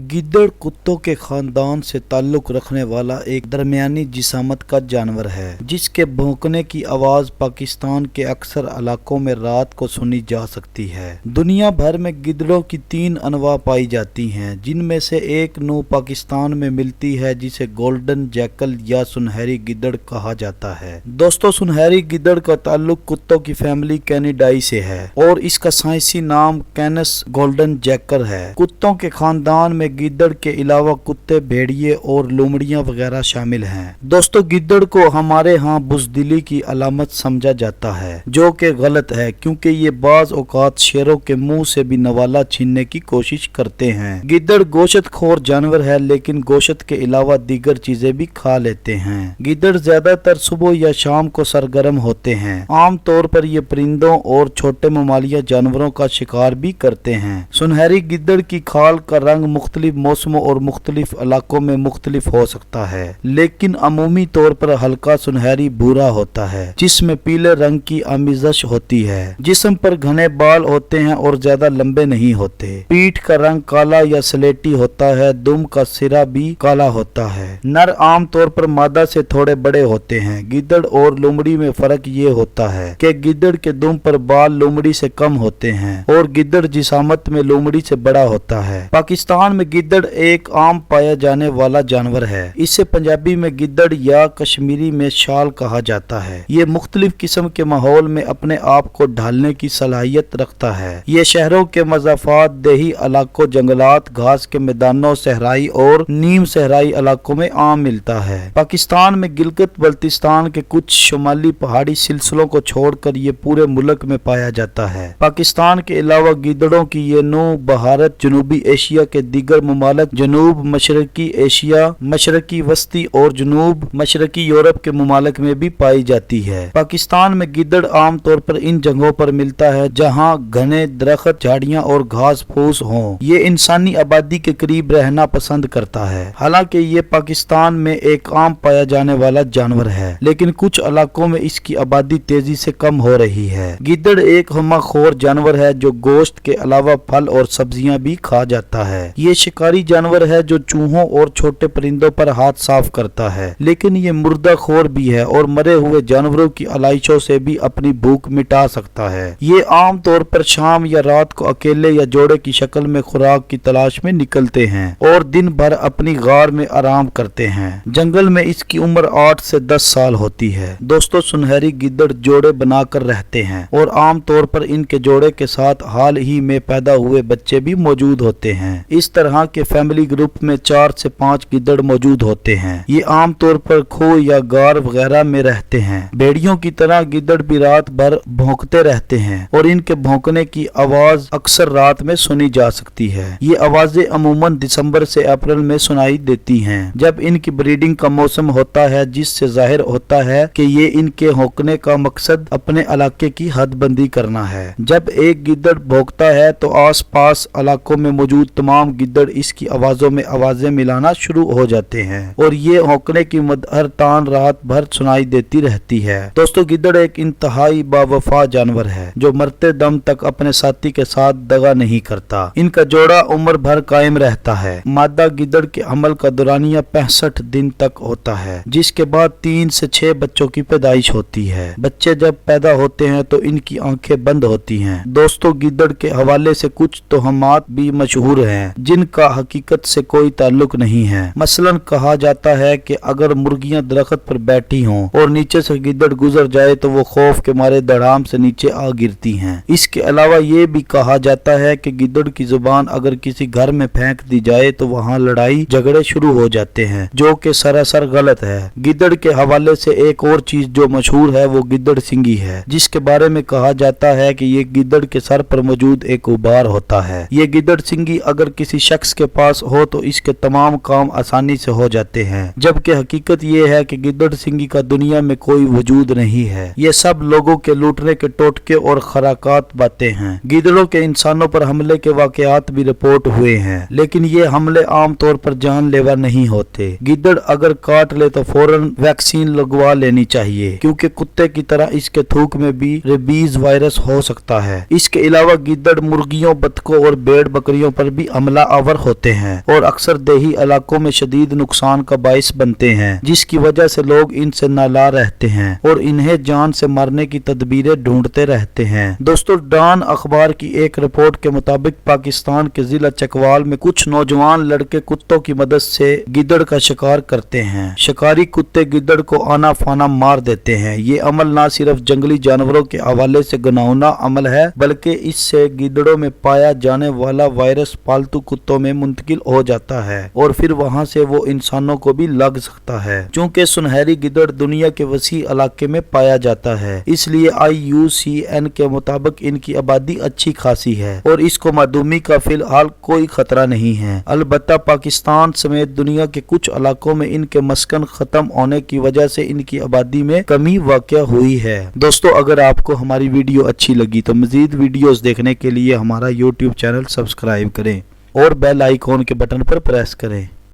गिद्दड़ कुत्तों के खानदान से ताल्लुक रखने वाला एक दरमियानी जिसामत का जानवर है, जिसके भौंकने की आवाज़ पाकिस्तान के अक्सर इलाकों में रात को सुनी जा सकती है। दुनिया भर में गिद्दड़ों की तीन अनवा पाई जाती हैं, जिनमें से एक नू पाकिस्तान में मिलती है, जिसे गोल्डन जैकल या सुनहरी गिद्दड़ कहा जाता है। दोस्तों, सुनहरी गिद्दड़ का ताल्लुक कुत्तों की फैमिली कैनिडाई से है, और इसका साइंसी नाम कैनस गोल्डन जैकर है। कुत्तों के खानदान में गिद्दड़ के अलावा कुत्ते, भेड़िए और लोमड़ियाँ वगैरह शामिल हैं। दोस्तों, गिद्दड़ को हमारे यहाँ बुजदिली की अलामत समझा जाता है, जो कि गलत है, क्योंकि ये बाज औकात शेरों के मुँह से भी नवाला छीनने की कोशिश करते हैं। गिद्दड़ गोशत खोर जानवर है, लेकिन गोशत के अलावा दीगर चीज़ें भी खा लेते हैं। गिद्दड़ ज़्यादातर सुबह या शाम को सरगर्म होते हैं। आमतौर पर ये परिंदों और छोटे ममालिया जानवरों का शिकार भी करते हैं। सुनहरी गिद्दड़ की खाल का रंग मुख्तलिफ़ मौसमों और मुख्तलिफ़ इलाकों में मुख्तलिफ़ हो सकता है। लेकिन अमूमी तौर पर हल्का सुनहरी भूरा होता है, जिसमें पीले रंग की आमिजश होती है। जिसम पर घने बाल होते हैं और ज़्यादा लंबे नहीं होते। पीठ का रंग काला या स्लेटी होता है, दुम का सिरा भी काला होता है। नर आम तौर पर मादा से थोड़े बड़े होते हैं। गिद्दड़ और लोमड़ी में फ़र्क ये होता है कि गिदड़ के दुम पर बाल लोमड़ी से कम होते हैं और गिदड़ जिसामत में लोमड़ी से बड़ा होता है। पाकिस्तान में गिद्दड़ एक आम पाया जाने वाला जानवर है। इसे पंजाबी में गिद्दड़ या कश्मीरी में शाल कहा जाता है। ये मुख्तलिफ़ किस्म के माहौल में अपने आप को ढालने की सलाहियत रखता है। ये शहरों के मजाफात, देही इलाकों, जंगलात, घास के मैदानों, सहराई और नीम सहराई इलाकों में आम मिलता है। पाकिस्तान में गिलगित बल्तिस्तान के कुछ शुमाली पहाड़ी सिलसिलों को छोड़कर ये पूरे मुल्क में पाया जाता है। पाकिस्तान के अलावा गिद्दड़ों की ये नू भारत जनूबी एशिया के दीगर ममालक जनूब मशरकी एशिया, मशरकी वस्ती और जनूब मशरकी यूरोप के ममालक में भी पाई जाती है। पाकिस्तान में गिद्दड़ आम पर इन जगहों पर मिलता है, जहाँ घने दरख्त, झाड़ियाँ और घास फूस हों। ये इंसानी आबादी के करीब रहना पसंद करता है। हालाँकि ये पाकिस्तान में एक आम पाया जाने वाला जानवर है, लेकिन कुछ इलाकों में इसकी आबादी तेज़ी से कम हो रही है। गिद्दड़ एक हमाखोर जानवर है, जो गोश्त के अलावा फल और सब्ज़ियाँ भी खा जाता है। ये शिकारी जानवर है जो चूहों और छोटे परिंदों पर हाथ साफ़ करता है। लेकिन ये मुर्दा खोर भी है और मरे हुए जानवरों की अलाइशों से भी अपनी भूख मिटा सकता है। ये आमतौर पर शाम या रात को अकेले या जोड़े की शक्ल में खुराक की तलाश में निकलते हैं और दिन भर अपनी गार में आराम करते हैं। जंगल में इसकी उम्र आठ से दस साल होती है। दोस्तों, सुनहरी गिद्दड़ जोड़े बनाकर रहते हैं और आमतौर पर इनके जोड़े के साथ हाल ही में पैदा हुए बच्चे भी मौजूद होते हैं। इस तरह के फैमिली ग्रुप में चार से पाँच गिद्दड़ मौजूद होते हैं। ये आमतौर पर खो या गार वगैरह में रहते हैं। भेड़ियों की तरह गिद्दड़ भी रात भर भौंकते रहते हैं और इनके भौंकने की आवाज़ अक्सर रात में सुनी जा सकती है। ये आवाज़ें अमूमन दिसंबर से अप्रैल में सुनाई देती हैं, जब इनकी ब्रीडिंग का मौसम होता है, जिससे ज़ाहिर होता है कि ये इनके होकने का मकसद अपने इलाके की हदबंदी करना है। जब एक गिद्दड़ भोंकता है तो आस पास इलाकों में मौजूद तमाम गिद्दड़ इसकी आवाजों में आवाज़ें मिलाना शुरू हो जाते हैं और ये होकने की मदहर तान रात भर सुनाई देती रहती है। दोस्तों गिद्दड़ एक इंतहाई बावफा जानवर है, जो मरते दम तक अपने साथी के साथ दगा नहीं करता। इनका जोड़ा उम्र भर कायम रहता है। मादा गिद्दड़ के अमल का दुरानिया पैंसठ दिन तक होता है, जिसके बाद तीन से छह बच्चों की पैदाइश होती है। बच्चे जब पैदा होते हैं तो इनकी आँखें बंद होती हैं। दोस्तों गिद्दड़ के हवाले से कुछ तोहमात भी मशहूर हैं जिनका हकीकत से कोई ताल्लुक नहीं है। मसलन कहा जाता है कि अगर मुर्गियाँ दरख्त पर बैठी हों और नीचे से गिद्दड़ गुजर जाए तो वो खौफ के मारे दड़ाम से नीचे आ गिरती हैं। इसके अलावा ये भी कहा जाता है कि गिद्दड़ की ज़ुबान अगर किसी घर में फेंक दी जाए तो वहाँ लड़ाई झगड़े शुरू हो जाते हैं, जो कि सरासर गलत है। गिद्दड़ के हवाले से एक और चीज़ जो मशहूर है, वो गिद्दड़ सिंगी है, जिसके बारे में कहा जाता है कि ये गिद्दड़ के सर पर मौजूद एक उबार होता है। ये गिद्दड़ सिंगी अगर किसी शख्स के पास हो तो इसके तमाम काम आसानी से हो जाते हैं। जबकि हकीकत ये है कि गिद्दड़ सिंगी का दुनिया में कोई वजूद नहीं है। ये सब लोगों के लूटने के टोटके और खराकात बातें हैं। गिद्दड़ों के इंसानों पर हमले के वाकयात भी रिपोर्ट हुए हैं। लेकिन ये हमले आम तौर पर जानलेवा नहीं होते। गिद्दड़ अगर काट ले तो फ़ौरन वैक्सीन लगवा लेनी चाहिए, क्योंकि कुत्ते की तरह इसके थूक में भी रेबीज वायरस हो सकता है। इसके अलावा गिद्दड़ मुर्गियों, बतखों और भेड़ बकरियों पर भी हमला जानवर होते हैं और अक्सर देही इलाकों में शदीद नुकसान का बायस बनते हैं, जिसकी वजह से लोग इनसे नाला रहते हैं और इन्हें जान से मारने की तदबीरें ढूंढते रहते हैं। दोस्तों, डॉन अखबार की एक रिपोर्ट के मुताबिक पाकिस्तान के जिला चकवाल में कुछ नौजवान लड़के कुत्तों की मदद से गिदड़ का शिकार करते हैं। शिकारी कुत्ते गिदड़ को आना फाना मार देते हैं। ये अमल न सिर्फ़ जंगली जानवरों के हवाले से गुनावना अमल है, बल्कि इससे गिदड़ों में पाया जाने वाला वायरस पालतू कुत्तों में मुंतकिल हो जाता है और फिर वहाँ से वो इंसानों को भी लग सकता है। चूँकि सुनहरी गिदड़ दुनिया के वसी इलाके में पाया जाता है, इसलिए आई यू सी एन के मुताबिक इनकी आबादी अच्छी खासी है और इसको मादूमी का फ़िलहाल कोई खतरा नहीं है। अलबत्ता पाकिस्तान समेत दुनिया के कुछ इलाकों में इनके मस्कन खत्म होने की वजह से इनकी आबादी में कमी वाक़ हुई है। दोस्तों, अगर आपको हमारी वीडियो अच्छी लगी तो मजीद वीडियोस देखने के लिए हमारा यूट्यूब चैनल सब्सक्राइब करें। और बेल आइकॉन के बटन पर प्रेस करें।